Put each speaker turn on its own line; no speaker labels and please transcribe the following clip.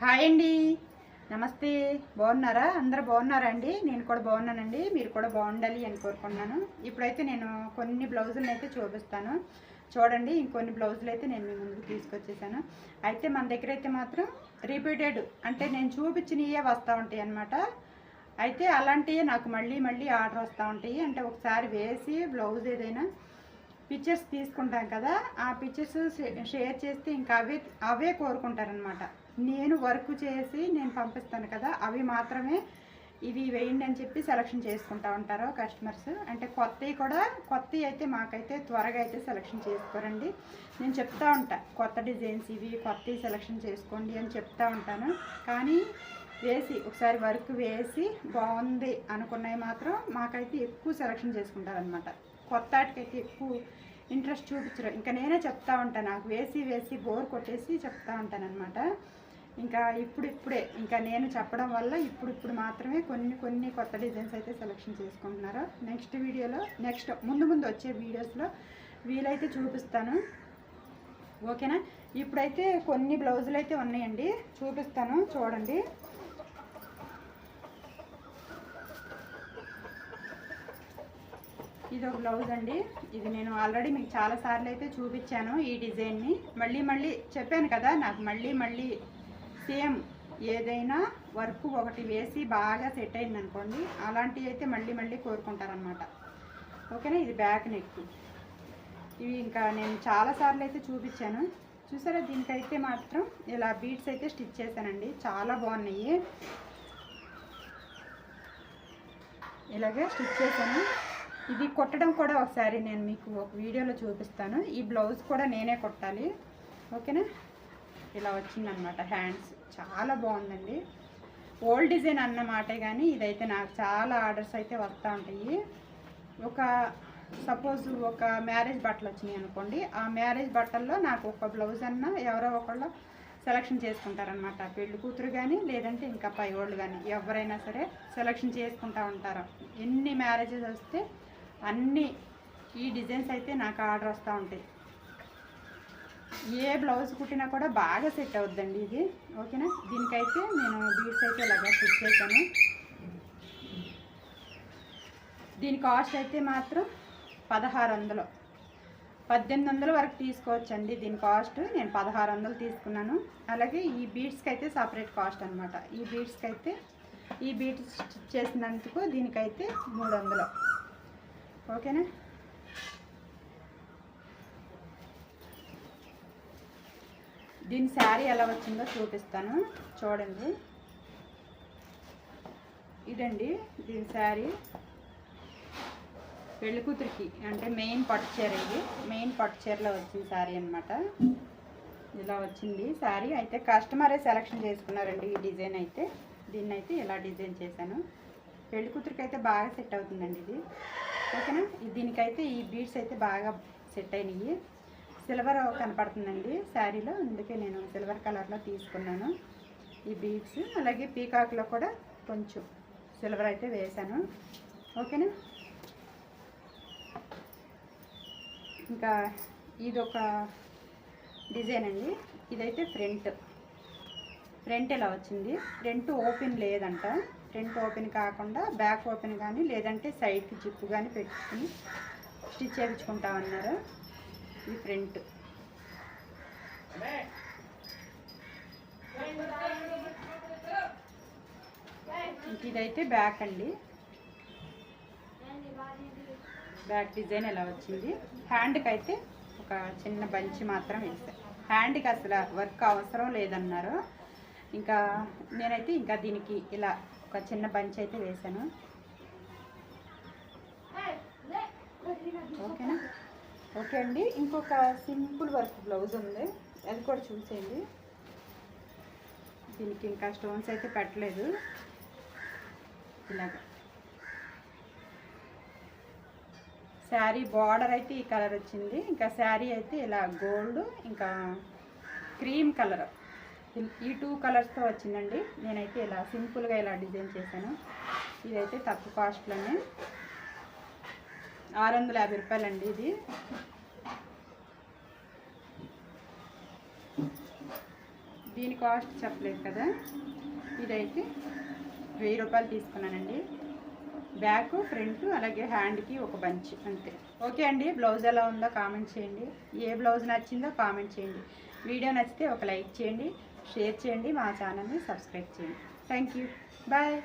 Hi అండి. నమస్తే. బాగున్నారా? అందరు బాగున్నారా అండి? నేను కూడా బాగున్నానండి. మీరు కూడా బాగుండాలి అని కోరుకున్నాను ఇప్పుడైతే నేను కొన్ని బ్లౌజులను అయితే చూపిస్తాను. చూడండి ఇంకొన్ని బ్లౌజులు అయితే నేను మీ ముందుకు తీసుకొచ్చేసాను. అయితే మన దగ్గర అయితే మాత్రం రిపీటెడ్ అంటే నేను చూపించినవే వస్తూ ఉంటాయి అన్నమాట. అయితే అలాంటివి నాకు మళ్ళీ మళ్ళీ ఆర్డర్ వస్తూ ఉంటాయి. అంటే ఒకసారి వేసి బ్లౌజ్ ఏదైనా పిక్చర్స్ తీసుకుంటాం కదా ఆ పిక్చర్స్ షేర్ చేస్తే ఇంకా అవే అవే కోరుకుంటారనమాట నేను వర్క్ చేసి నేను పంపిస్తాను కదా అవి మాత్రమే ఇవి వేయండి అని చెప్పి సెలక్షన్ చేసుకుంటా ఉంటారు కస్టమర్స్. అంటే కొత్తవి కూడా కొత్తవి అయితే మాకైతే త్వరగా అయితే సెలక్షన్ చేసుకోరండి. నేను చెప్తా ఉంటా కొత్త డిజైన్స్ ఇవి కొత్తవి సెలక్షన్ చేసుకోండి అని చెప్తా ఉంటాను. కానీ వేసి ఒకసారి వర్క్ వేసి బాగుంది అనుకున్నవి మాత్రం మాకైతే ఎక్కువ సెలక్షన్ చేసుకుంటారనమాట కొత్త వాటికైతే ఎక్కువ ఇంట్రెస్ట్ చూపించరు. ఇంకా నేనే చెప్తా ఉంటాను నాకు వేసి వేసి బోర్ కొట్టేసి చెప్తా ఉంటాను అనమాట ఇంకా ఇప్పుడు ఇప్పుడే ఇంకా నేను చెప్పడం వల్ల ఇప్పుడు ఇప్పుడు మాత్రమే కొన్ని కొన్ని కొత్త డిజైన్స్ అయితే సెలెక్షన్ చేసుకుంటున్నారు. నెక్స్ట్ వీడియోలో నెక్స్ట్ ముందు ముందు వచ్చే వీడియోస్లో వీలైతే చూపిస్తాను. ఓకేనా? ఇప్పుడైతే కొన్ని బ్లౌజులు అయితే ఉన్నాయండి. చూపిస్తాను చూడండి. ఇది ఒక బ్లౌజ్ అండి. ఇది నేను ఆల్రెడీ మీకు చాలా సార్లు అయితే చూపించాను ఈ డిజైన్ని. మళ్ళీ మళ్ళీ చెప్పాను కదా నాకు మళ్ళీ మళ్ళీ సేమ్ ఏదైనా వర్క్ ఒకటి వేసి బాగా సెట్ అయింది అనుకోండి అలాంటివి అయితే మళ్ళీ మళ్ళీ కోరుకుంటారనమాట ఓకేనా? ఇది బ్యాక్ నెక్. ఇవి ఇంకా నేను చాలా సార్లు అయితే చూపించాను. చూసారా? దీనికైతే మాత్రం ఇలా బీట్స్ అయితే స్టిచ్ చేశానండి. చాలా బాగున్నాయి. ఇలాగే స్టిచ్ చేశాను. ఇది కొట్టడం కూడా ఒకసారి నేను మీకు ఒక వీడియోలో చూపిస్తాను. ఈ బ్లౌజ్ కూడా నేనే కొట్టాలి. ఓకేనా? ఇలా వచ్చిందనమాట హ్యాండ్స్. చాలా బాగుందండి. ఓల్డ్ డిజైన్ అన్నమాటే కానీ ఇదైతే నాకు చాలా ఆర్డర్స్ అయితే వస్తూ ఉంటాయి. ఒక సపోజ్ ఒక మ్యారేజ్ బట్టలు వచ్చినాయి అనుకోండి ఆ మ్యారేజ్ బట్టల్లో నాకు ఒక బ్లౌజ్ అన్న ఎవరో ఒకళ్ళు సెలక్షన్ చేసుకుంటారనమాట పెళ్ళి కూతురు కానీ లేదంటే ఇంకా పై వాళ్ళు కానీ ఎవరైనా సరే సెలక్షన్ చేసుకుంటా ఉంటారు. ఎన్ని మ్యారేజెస్ వస్తే అన్ని ఈ డిజైన్స్ అయితే నాకు ఆర్డర్ వస్తూ ఉంటాయి. ఏ బ్లౌజ్ కుట్టినా కూడా బాగా సెట్ అవుద్దండి ఇది. ఓకేనా? దీనికైతే నేను బీడ్స్ అయితే ఇలాగా స్టిచ్ చేశాను. దీని కాస్ట్ అయితే మాత్రం పదహారు వందలు పద్దెనిమిది వందల వరకు తీసుకోవచ్చండి దీని కాస్ట్. నేను పదహారు వందలు తీసుకున్నాను. అలాగే ఈ బీడ్స్కి అయితే సపరేట్ కాస్ట్ అనమాట ఈ బీడ్స్కి అయితే ఈ బీడ్స్ స్టిచ్ చేసినందుకు దీనికైతే మూడు వందలు ఓకేనా? దీని శారీ ఎలా వచ్చిందో చూపిస్తాను. చూడండి. ఇదండి దీని శారీ. పెళ్ళి కూతురికి అంటే మెయిన్ పట్టు చీర ఇది. మెయిన్ పట్టు చీరలో వచ్చింది శారీ అనమాట ఇలా వచ్చింది శారీ. అయితే కస్టమరే సెలెక్షన్ చేసుకున్నారండి ఈ డిజైన్ అయితే. దీన్ని అయితే ఇలా డిజైన్ చేశాను. పెళ్ళి కూతురికి అయితే బాగా సెట్ అవుతుందండి ఇది. ఓకేనా? దీనికైతే ఈ బీడ్స్ అయితే బాగా సెట్ అయినాయి. సిల్వర్ కనపడుతుందండి శారీలో. అందుకే నేను సిల్వర్ కలర్లో తీసుకున్నాను. ఈ బీడ్స్ అలాగే పీకాక్లో కూడా కొంచెం సిల్వర్ అయితే వేశాను. ఓకేనా? ఇంకా ఇది ఒక డిజైన్ అండి. ఇదైతే ఫ్రంట్. ఫ్రంట్ ఇలా వచ్చింది? ఫ్రంట్ ఓపెన్ లేదంట. ఫ్రంట్ ఓపెన్ కాకుండా బ్యాక్ ఓపెన్ కానీ లేదంటే సైడ్కి జిప్పు కానీ పెట్టుకుని స్టిచ్ చేయించుకుంటామన్నారు ఈ ఫ్రంట్. ఇదైతే బ్యాక్ అండి. బ్యాక్ డిజైన్ ఎలా వచ్చింది? హ్యాండ్కి అయితే ఒక చిన్న బంచి మాత్రం వేసాను హ్యాండ్కి అసలు వర్క్ అవసరం లేదన్నారు. ఇంకా నేనైతే ఇంకా దీనికి ఇలా ఒక చిన్న బంచ్ అయితే వేశాను ఓకేనా? ఓకే అండి. ఇంకొక సింపుల్ వర్క్ బ్లౌజ్ ఉంది. అది కూడా చూసేయండి. దీనికి ఇంకా స్టోన్స్ అయితే పెట్టలేదు. ఇలాగ. శారీ బార్డర్ అయితే ఈ కలర్ వచ్చింది. ఇంకా శారీ అయితే ఇలా గోల్డ్ ఇంకా క్రీమ్ కలర్. ఈ టూ కలర్స్తో వచ్చిందండి. నేనైతే ఇలా సింపుల్గా ఇలా డిజైన్ చేశాను. ఇదైతే తక్కువ కాస్ట్లోనే. ఆరు వందల యాభై రూపాయలండి ఇది. దీని కాస్ట్ చెప్పలేదు కదా. ఇదైతే వెయ్యి రూపాయలు తీసుకున్నానండి. బ్యాక్ ఫ్రంట్ అలాగే హ్యాండ్కి ఒక బంచ్ అంతే. ఓకే అండి బ్లౌజ్ ఎలా ఉందో కామెంట్ చేయండి. ఏ బ్లౌజ్ నచ్చిందో కామెంట్ చేయండి. వీడియో నచ్చితే ఒక లైక్ చేయండి షేర్ చేయండి మా ఛానల్ని సబ్స్క్రైబ్ చేయండి. Thank you. బాయ్.